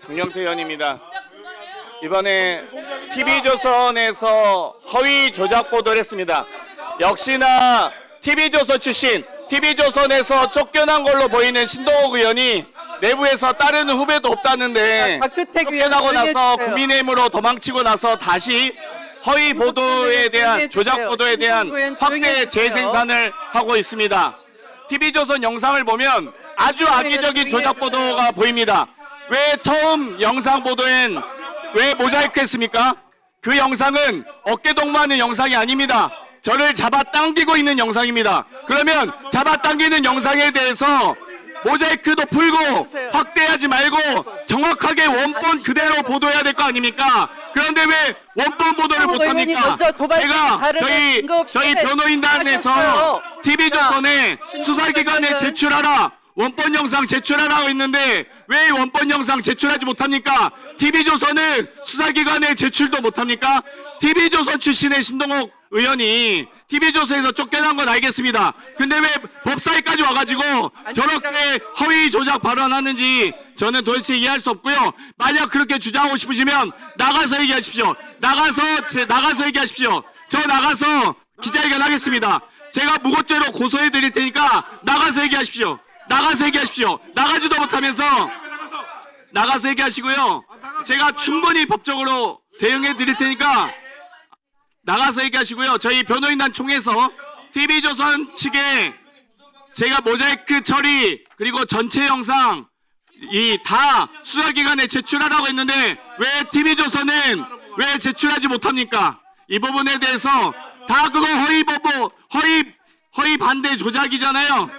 장영태 의원입니다. 이번에 TV조선에서 허위 조작 보도를 했습니다. 역시나 TV조선 출신, TV조선에서 쫓겨난 걸로 보이는 신동욱 의원이 내부에서 따르는 후배도 없다는데 위원 쫓겨나고 나서. 국민의힘으로 도망치고 나서 다시 허위 보도에 대한. 조작 보도에 대한 확대. 재생산을 하고 있습니다. TV조선 영상을 보면 아주 악의적인 조작 보도가 보입니다. 왜 처음 영상 보도엔 왜 모자이크 했습니까? 그 영상은 어깨 동무하는 영상이 아닙니다. 저를 잡아당기고 있는 영상입니다. 그러면 잡아당기는 영상에 대해서 모자이크도 풀고 확대하지 말고 정확하게 원본 그대로 보도해야 될 거 아닙니까? 그런데 왜 원본 보도를 의원님 못합니까? 제가 저희 저희 변호인단에서 하셨어요. TV조선에 자, 수사기관에 제출하라 원본 영상 제출하라고 했는데 왜 원본 영상 제출하지 못합니까? TV조선은 수사기관에 제출도 못합니까? TV조선 출신의 신동욱 의원이 TV조선에서 쫓겨난 건 알겠습니다. 근데 왜 법사위까지 와가지고 저렇게 허위 조작 발언하는지 저는 도대체 이해할 수 없고요. 만약 그렇게 주장하고 싶으시면 나가서 얘기하십시오. 나가서 제, 나가서 얘기하십시오. 저 나가서 기자회견 하겠습니다. 제가 무고죄로 고소해 드릴 테니까 나가서 얘기하십시오. 나가서 얘기하십시오. 나가지도 못하면서 나가서 얘기하시고요. 제가 충분히 법적으로 대응해 드릴 테니까 나가서 얘기하시고요. 저희 변호인단 총회에서 TV조선 측에 제가 모자이크 처리 그리고 전체 영상 이 다 수사기관에 제출하라고 했는데 왜 TV조선은 왜 제출하지 못합니까? 이 부분에 대해서 다 그거 허위 보고 허위 허위 반대 조작이잖아요.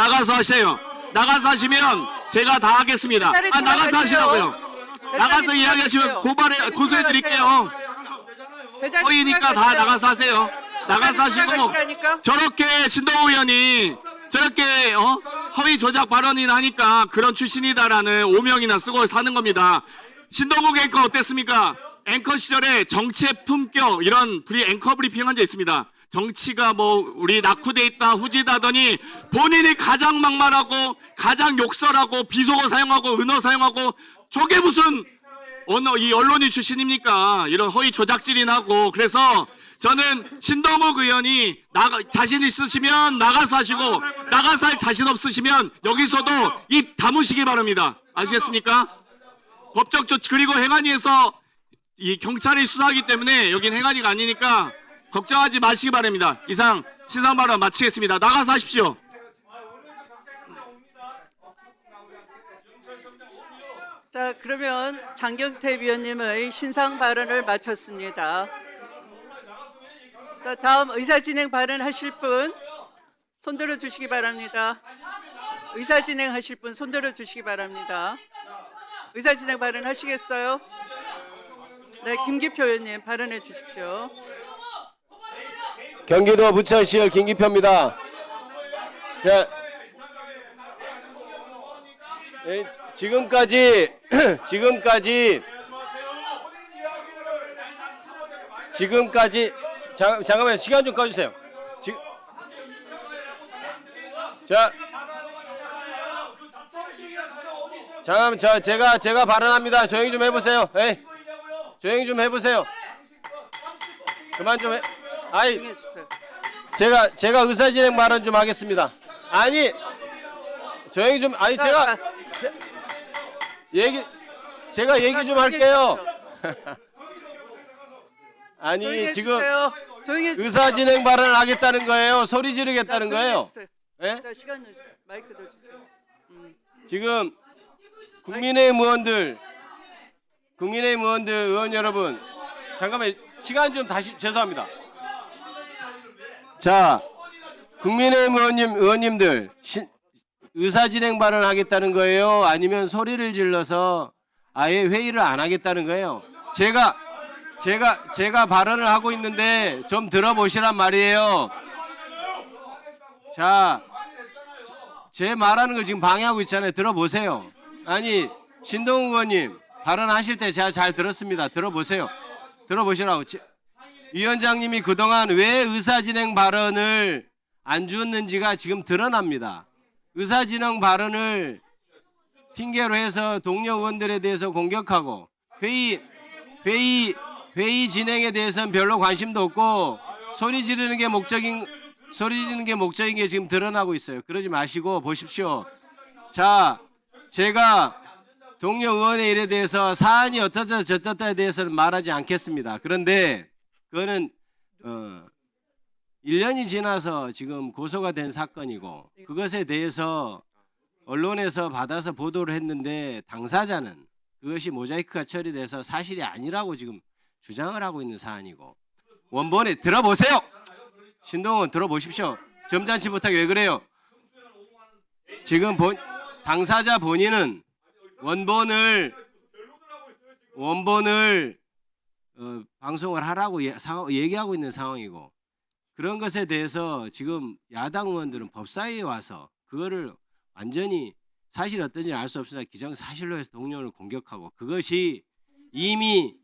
나가서 하세요. 나가서 하시면 제가 다 하겠습니다. 아 나가서. 하시라고요. 나가서 이야기하시면. 고발해 고소해 드릴게요. 허위니까 다. 나가서 하세요. 나가서 하시고. 저렇게 신동우 의원이 저렇게 어? 허위 조작 발언이나 하니까 그런 출신이다라는 오명이나 쓰고 사는 겁니다. 신동욱 앵커 어땠습니까? 앵커 시절에 정치의 품격 이런 브리 앵커 브리핑 한 적 있습니다. 정치가 뭐 우리 낙후돼 있다 후지다더니 본인이 가장 막말하고 가장 욕설하고 비속어 사용하고 은어 사용하고 저게 무슨 언어 이 언론인 출신입니까? 이런 허위 조작질이나 하고 그래서 저는 신동욱 의원이 나가 자신 있으시면 나가서 하시고 나가서 할 자신 없으시면 여기서도 입 다무시기 바랍니다. 아시겠습니까? 법적 조치 그리고 행안위에서 이 경찰이 수사하기 때문에 여긴 행안위가 아니니까 걱정하지 마시기 바랍니다. 이상 신상 발언 마치겠습니다. 나가서 하십시오. 자, 그러면 장경태 위원님의 신상 발언을 마쳤습니다. 자, 다음 의사 진행 발언 하실 분 손들어 주시기 바랍니다. 의사 진행 하실 분 손들어 주시기 바랍니다. 의사 진행 발언 하시겠어요? 네, 김기표 의원님 발언해 주십시오. 경기도 부천시열 김기표입니다. 자, 예, 지금까지 지금까지 지금까지 잠, 잠깐만 시간 좀 꺼주세요. 지, 자, 잠깐 저 제가 제가 발언합니다. 조용히 좀 해보세요. 예, 조용히 좀 해보세요. 그만 좀 해. 아이 주세요. 제가 제가 의사 진행 발언 좀 하겠습니다. 아니 조용히 좀 아니 자, 제가 자, 제- 얘기 제가 얘기 좀 할게요. 아니 지금 주세요. 의사 진행 발언을 하겠다는 거예요. 소리 자, 지르겠다는 거예요. 예? 자, 시간. 마이크 더 주세요. 지금 국민의힘 의원들 국민의힘 의원들 의원 여러분 잠깐만 시간 좀 다시 죄송합니다. 자 국민의힘 의원님 의원님들 신- 의사진행 발언 하겠다는 거예요? 아니면 소리를 질러서 아예 회의를 안 하겠다는 거예요? 제가 제가 제가 발언을 하고 있는데 좀 들어보시란 말이에요. 자, 제 말하는 걸 지금 방해하고 있잖아요. 들어보세요. 아니 신동우 의원님 발언하실 때 제가 잘 들었습니다. 들어보세요. 들어보시라고. 제- 위원장님이 그동안 왜 의사진행 발언을 안 주었는지가 지금 드러납니다. 의사진행 발언을 핑계로 해서 동료 의원들에 대해서 공격하고 회의 회의 회의 진행에 대해서는 별로 관심도 없고 소리 지르는 게 목적인 소리 지르는 게 목적인 게 지금 드러나고 있어요. 그러지 마시고 보십시오. 자, 제가 동료 의원의 일에 대해서 사안이 어떻다 저떻다에 대해서는 말하지 않겠습니다. 그런데 그거는 어 1년이 지나서 지금 고소가 된 사건이고 그것에 대해서 언론에서 받아서 보도를 했는데 당사자는 그것이 모자이크가 처리돼서 사실이 아니라고 지금 주장을 하고 있는 사안이고 원본에 들어보세요. 신동원 들어보십시오. 점잖지 못하게 왜 그래요? 지금 본 당사자 본인은 원본을 원본을 어, 방송을 하라고 예, 상- 얘기하고 있는 상황이고 그런 것에 대해서 지금 야당 의원들은 법사위에 와서 그거를 완전히 사실 어떤지 알 수 없어서 기정 사실로 해서 동료를 공격하고 그것이 이미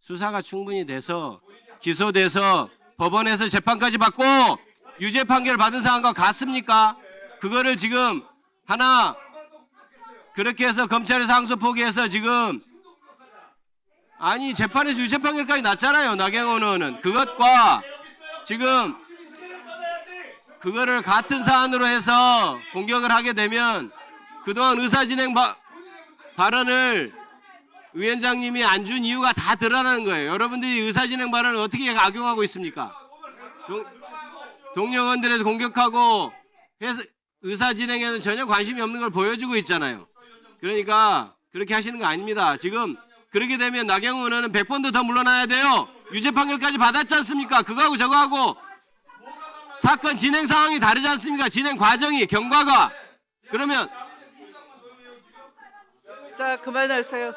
수사가 충분히 돼서 기소돼서 법원에서 재판까지 받고 유죄 판결 받은 상황과 같습니까? 그거를 지금 하나 그렇게 해서 검찰에서 항소 포기해서 지금 아니 재판에서 유죄 판결까지 났잖아요 나경원 의원은 그것과 지금 그거를 같은 사안으로 해서 공격을 하게 되면 그동안 의사진행 바, 발언을 위원장님이 안 준 이유가 다 드러나는 거예요. 여러분들이 의사진행 발언을 어떻게 악용하고 있습니까? 동, 동료 의원들에서 공격하고 해서 의사진행에는 전혀 관심이 없는 걸 보여주고 있잖아요. 그러니까 그렇게 하시는 거 아닙니다. 지금 그렇게 되면 나경원 의원은 100번도 더 물러나야 돼요. 유죄 판결까지 받았지 않습니까? 그거하고 저거하고 사건 진행 상황이 다르지 않습니까? 진행 과정이 경과가 그러면 자 그만하세요.